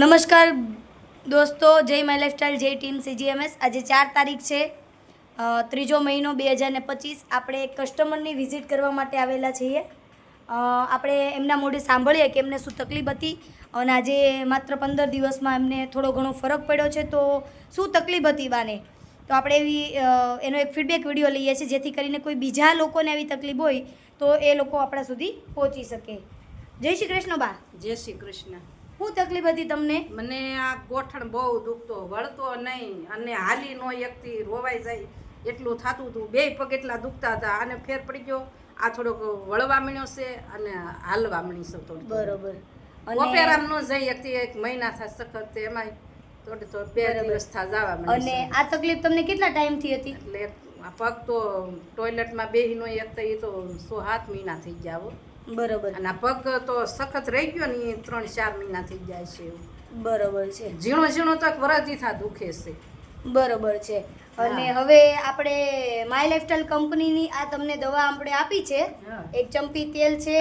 નમસ્કાર દોસ્તો, જય માય લાઈફસ્ટાઈલ, જય ટીમ સીજીએમએસ. આજે ચાર તારીખ છે ત્રીજો મહિનો બે હજાર પચીસ. આપણે કસ્ટમરની વિઝિટ કરવા માટે આવેલા છીએ. આપણે એમના મોઢે સાંભળીએ કે એમને શું તકલીફ હતી અને આજે માત્ર પંદર દિવસમાં એમને થોડો ઘણો ફરક પડ્યો છે. તો શું તકલીફ હતી બાને? તો આપણે એવી એનો એક ફીડબેક વીડિયો લઈએ છીએ, જેથી કરીને કોઈ બીજા લોકોને આવી તકલીફ હોય તો એ લોકો આપણા સુધી પહોંચી શકે. જય શ્રી કૃષ્ણ બા. જય શ્રી કૃષ્ણ. શું તકલીફ હતી તમને? મને આ ગોઠણ બહુ દુખતો વળતો નહીં અને હાલી નો એકથી રોવાઈ જાય એટલું થતું હતું બે પગ એટલા દુખતા હતા અને ફેર પડી ગયો. આ થોડોક વળવા મળ્યો છે અને હાલવા મળી છે થોડું બરોબર. ઓપેરામ નો જાય એકથી એક મહિના થાય સખત એમાંય થોડે તો બે દિવસ થા જવા અને મળે છે. આ તકલીફ તમને કેટલા ટાઈમથી હતી? એટલે આ પગ તો ટોયલેટમાં બેહીનો એક તો એ તો સો સાત મહિના થઈ ગયા. બરોબર. અને પગ તો સખત રહી ગયો ને એ ત્રણ ચાર મહિના થઈ જાય છે એવું. બરોબર છે. ઝીણો ઝીણો તક વરસથી થા દુખે છે. બરોબર છે. અને હવે આપણે માય લાઇફસ્ટાઈલ કંપનીની આ તમને દવા આપણે આપી છે. એક ચંપી તેલ છે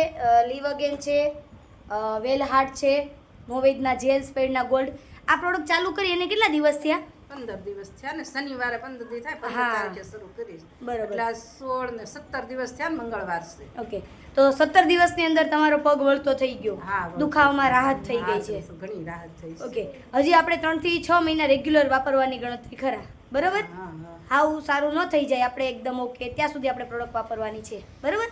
લીવગેન છે વેલ હાર્ટ છે મોવેદના જેલ સ્પેડના ગોલ્ડ આ પ્રોડક્ટ ચાલુ કરી એને કેટલા દિવસ થયા? પંદર દિવસ થયા ને શનિવારે પંદર દિવસ થાય પંદર તારીખે શરૂ કરીશ. બરાબર. એટલે સોળ ને સત્તર દિવસ થયા મંગળવાર છે. ઓકે. તો સત્તર દિવસની અંદર તમારો પગ વળતો થઈ ગયો. હા દુખાવામાં રાહત થઈ ગઈ છે. ઘણી રાહત થઈ ઓકે. હજી આપણે ત્રણથી છ મહિના રેગ્યુલર વાપરવાની ગણતરી ખરા. બરાબર? હાવ સારું ન થઈ જાય આપણે એકદમ ઓકે ત્યાં સુધી આપણે પ્રોડક્ટ વાપરવાની છે. બરાબર?